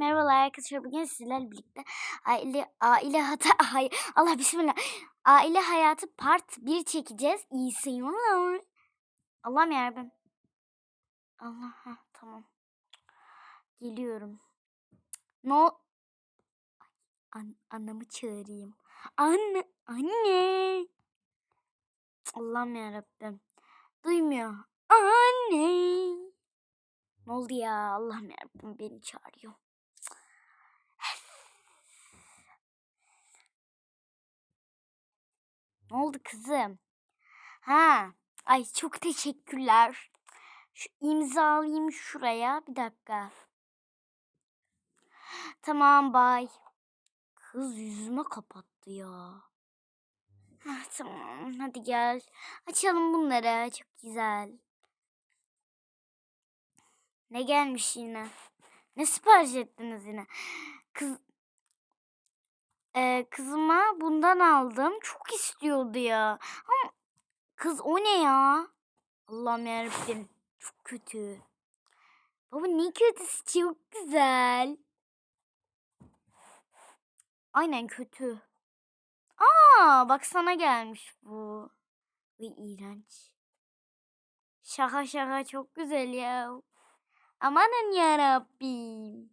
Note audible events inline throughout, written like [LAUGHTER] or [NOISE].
Merhabalar arkadaşlar. Bugün sizlerle birlikte aile aile hata [LAUGHS] hay Allah bismillah. Aile hayatı part 1 çekeceğiz. İyi seyirler. Allah'ım yarabbim. Allah ha tamam. Geliyorum. No An anamı çağırayım. Anne anne. Allah'ım yarabbim. Duymuyor. Anne. Ne oldu ya? Allah'ım yarabbim beni çağırıyor. Ne oldu kızım? Ha. Ay çok teşekkürler. Şu imzalayayım şuraya. Bir dakika. Tamam bay. Kız yüzüme kapattı ya. Ah, tamam hadi gel. Açalım bunları. Çok güzel. Ne gelmiş yine? Ne sipariş ettiniz yine? Kız Ee, kızıma bundan aldım. Çok istiyordu ya. Ama kız o ne ya? Allah'ım yarabbim. Çok kötü. Baba ne kötüsü çok güzel. Aynen kötü. Aa bak sana gelmiş bu. Ve iğrenç. Şaka şaka çok güzel ya. Amanın yarabbim.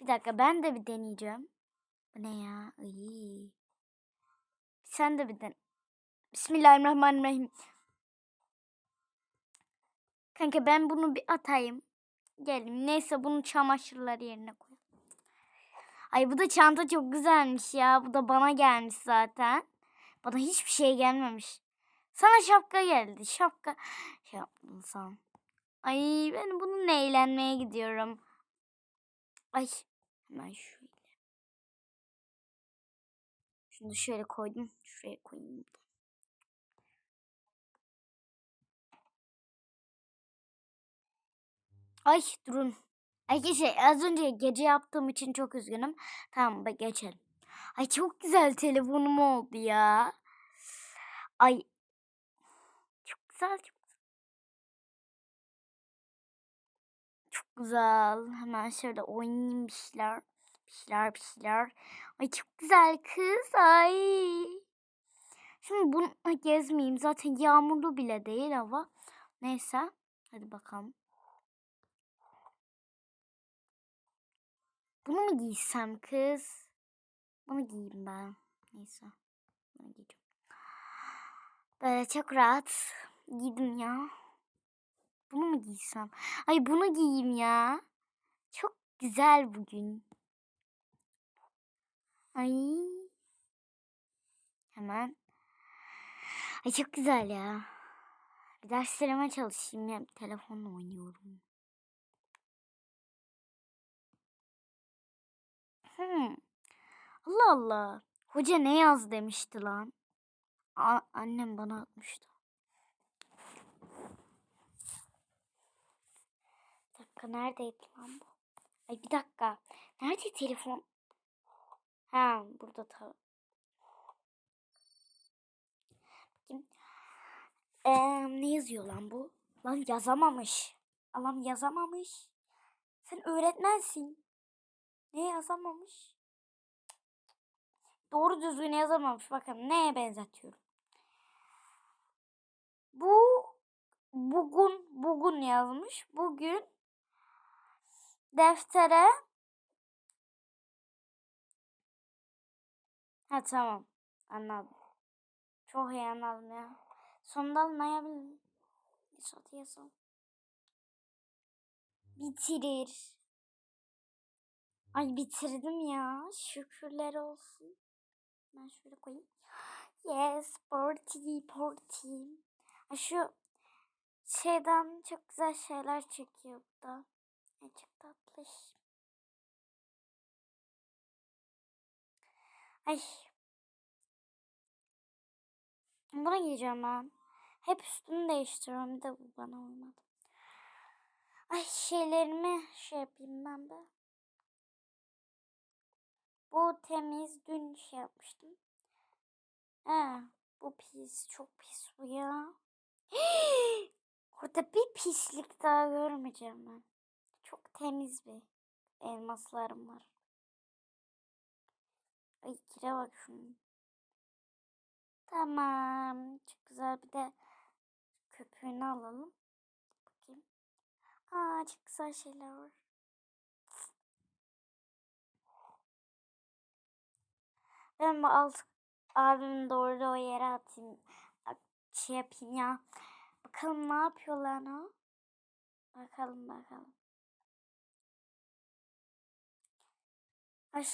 Bir dakika ben de bir deneyeceğim. Bu ne ya? Ay. Sen de bir den. Bismillahirrahmanirrahim. Kanka ben bunu bir atayım. Gelin. Neyse bunu çamaşırlar yerine koy. Ay bu da çanta çok güzelmiş ya. Bu da bana gelmiş zaten. Bana hiçbir şey gelmemiş. Sana şapka geldi. Şapka şey yaptın sen. Ay ben bununla eğlenmeye gidiyorum. Ay hemen şöyle. Şunu şöyle koydum. Şuraya koyayım. Ay durun. Arkadaşlar az önce gece yaptığım için çok üzgünüm. Tamam bak geçelim. Ay çok güzel telefonum oldu ya. Ay çok güzel çok Çok güzel. Hemen şöyle oynayayım bir şeyler. Bir şeyler. Ay çok güzel kız. Ay. Şimdi bunu gezmeyeyim. Zaten yağmurlu bile değil hava. Neyse. Hadi bakalım. Bunu mu giysem kız? Bunu giyeyim ben. Neyse. Bunu giyeceğim. Böyle çok rahat giydim ya. Bunu mu giysem? Ay bunu giyeyim ya. Çok güzel bugün. Ay. Hemen. Ay çok güzel ya. Bir derslerime çalışayım ya. Telefonla oynuyorum. Hmm. Allah Allah. Hoca ne yaz demişti lan. A annem bana atmıştı. Bir dakika neredeydi lan bu? Ay bir dakika. Nerede telefon? Ha burada ta. Bakayım. Ee, ne yazıyor lan bu? Lan yazamamış. Allah'ım yazamamış. Sen öğretmensin. Ne yazamamış? Doğru düzgün yazamamış. Bakın neye benzetiyorum. Bu bugün bugün yazmış. Bugün deftere Ha tamam. Anladım. Çok iyi anladım ya. Sonunda anlayabilirim. Satı yazalım. Bitirir. Ay bitirdim ya. Şükürler olsun. Ben şöyle koyayım. Yes, party, party. Ay şu şeyden çok güzel şeyler çekiyor bu da. Ay çok tatlış. Ay. Bunu giyeceğim ben. Hep üstünü değiştiriyorum. Bir de bu bana uymadı. Ay şeylerimi şey yapayım ben de. Bu temiz. Dün şey yapmıştım. He, bu pis. Çok pis bu ya. [GASPS] Orada bir pislik daha görmeyeceğim ben. Çok temiz bir elmaslarım var. Ay kire bak şunun. Tamam. Çok güzel bir de köpüğünü alalım. Bakayım. Aa çok güzel şeyler var. Ben bu alt abimin doğru o yere atayım. Şey yapayım ya. Bakalım ne yapıyorlar o. Bakalım bakalım. Ay.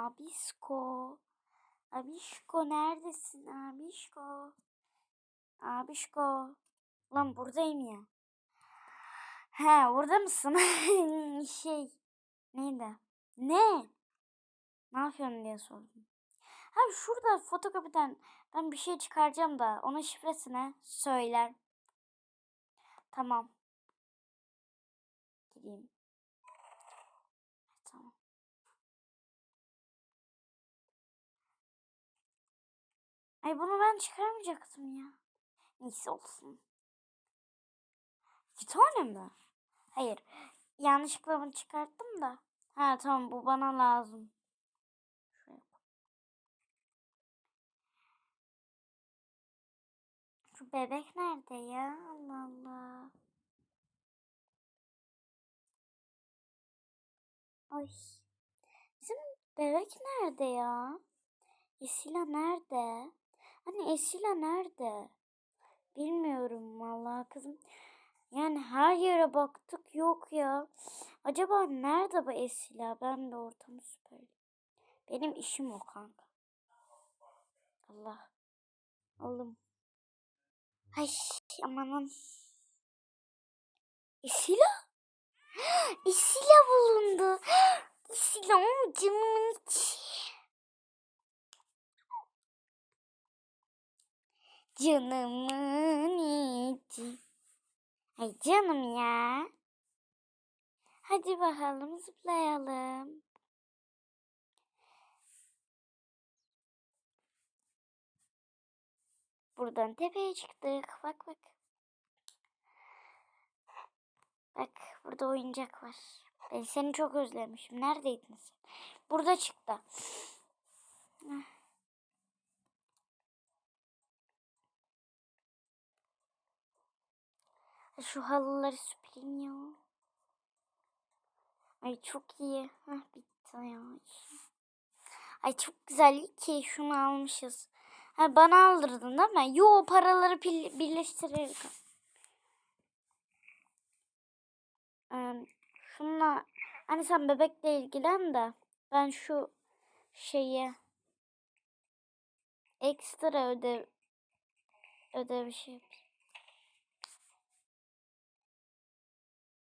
Abisko. Abişko neredesin abişko? Abişko. Lan buradayım ya. He orada mısın? [LAUGHS] şey. Neydi? Ne? Ne yapıyorsun diye sordum. Ha şurada fotokopiden ben bir şey çıkaracağım da onun şifresine söyler. Tamam. Gideyim. Ay bunu ben çıkarmayacaktım ya. Neyse olsun. Bir tane mi? Hayır. Yanlışlıkla bunu çıkarttım da. Ha tamam bu bana lazım. Koy. Şu bebek nerede ya? Allah Allah. Ay. Bizim bebek nerede ya? Esila nerede? Hani Esila nerede? Bilmiyorum vallahi kızım. Yani her yere baktık yok ya. Acaba nerede bu Esila? Ben de ortamı süper. Benim işim o kanka. Allah. Oğlum. Ay amanın. Esila? [GASPS] Esila bulundu. [GASPS] Esila canımın içi. Canımın içi. Ay canım ya. Hadi bakalım zıplayalım. Buradan tepeye çıktık. Bak bak. Bak burada oyuncak var. Ben seni çok özlemişim. Neredeydin sen? Burada çıktı. Şu halıları süpüreyim ya. Ay çok iyi. Heh, bitti ya. Ay çok güzel ki şunu almışız. Ha, bana aldırdın değil mi? Yo paraları birleştirelim. Ee, şunla hani sen bebekle ilgilen de ben şu şeyi ekstra ödev ödev şey yapayım.